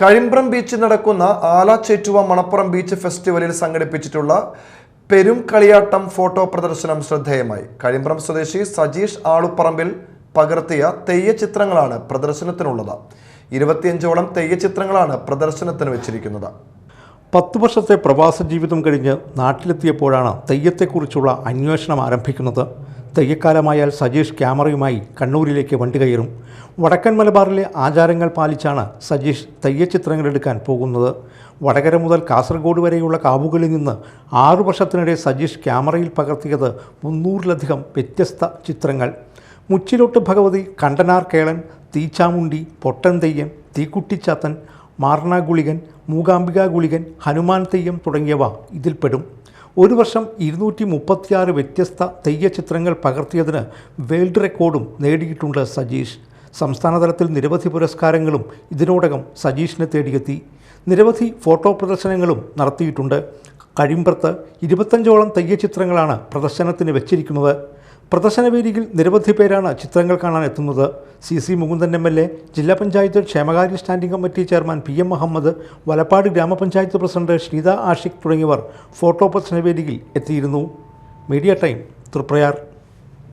കഴിമ്പ്രം ബീച്ചിൽ നടക്കുന്ന ആലാച്ചേറ്റുവ മണപ്പുറം ബീച്ച് ഫെസ്റ്റിവലിൽ സംഘടിപ്പിച്ചിട്ടുള്ള പെരും കളിയാട്ടം ഫോട്ടോ പ്രദർശനം ശ്രദ്ധേയമായി. കഴിമ്പ്രം സ്വദേശി സജീഷ് ആളുപ്പറമ്പിൽ പകർത്തിയ തെയ്യ ചിത്രങ്ങളാണ് പ്രദർശനത്തിനുള്ളത്. ഇരുപത്തിയഞ്ചോളം തെയ്യ ചിത്രങ്ങളാണ് പ്രദർശനത്തിന് വെച്ചിരിക്കുന്നത്. പത്ത് വർഷത്തെ പ്രവാസ ജീവിതം കഴിഞ്ഞ് നാട്ടിലെത്തിയപ്പോഴാണ് തെയ്യത്തെക്കുറിച്ചുള്ള അന്വേഷണം ആരംഭിക്കുന്നത് തെയ്യക്കാലമായാൽ സജീഷ് ക്യാമറയുമായി കണ്ണൂരിലേക്ക് വണ്ടി കയറും. വടക്കൻ മലബാറിലെ ആചാരങ്ങൾ പാലിച്ചാണ് സജീഷ് തെയ്യച്ചിത്രങ്ങൾ എടുക്കാൻ പോകുന്നത്. വടകര മുതൽ കാസർഗോഡ് വരെയുള്ള കാവുകളിൽ നിന്ന് ആറു വർഷത്തിനിടെ സജീഷ് ക്യാമറയിൽ പകർത്തിയത് മുന്നൂറിലധികം വ്യത്യസ്ത ചിത്രങ്ങൾ. മുച്ചിലോട്ട് ഭഗവതി കണ്ടനാർ കേളൻ തീച്ചാമുണ്ടി പൊട്ടൻ തെയ്യം തീക്കുട്ടിച്ചാത്തൻ മാർണാഗുളികൻ മൂകാംബിക ഗുളികൻ ഹനുമാൻ തെയ്യം തുടങ്ങിയവ ഇതിൽപ്പെടും. ഒരു വർഷം ഇരുന്നൂറ്റി മുപ്പത്തിയാറ് വ്യത്യസ്ത തെയ്യ ചിത്രങ്ങൾ പകർത്തിയതിന് വേൾഡ് റെക്കോർഡും നേടിയിട്ടുണ്ട് സജീഷ്. സംസ്ഥാനതലത്തിൽ നിരവധി പുരസ്കാരങ്ങളും ഇതിനോടകം സജീഷിനെ തേടിയെത്തി. നിരവധി ഫോട്ടോ പ്രദർശനങ്ങളും നടത്തിയിട്ടുണ്ട്. കഴിമ്പത്ത് ഇരുപത്തഞ്ചോളം തെയ്യ ചിത്രങ്ങളാണ് പ്രദർശനത്തിന് വെച്ചിരിക്കുന്നത്. പ്രദർശനവേദിയിൽ നിരവധി പേരാണ് ചിത്രങ്ങൾ കാണാൻ എത്തുന്നത്. C. C. Mukundan M. L. A ജില്ലാ പഞ്ചായത്ത് ക്ഷേമകാര്യ standing committee chairman P. M. Muhammad Valappad ഗ്രാമപഞ്ചായത്ത് പ്രസിഡന്റ് ഷീത ആഷിഖ് തുടങ്ങിയവർ ഫോട്ടോ പ്രദർശനവേദിയിൽ എത്തിയിരുന്നു. Media time Thriprayar.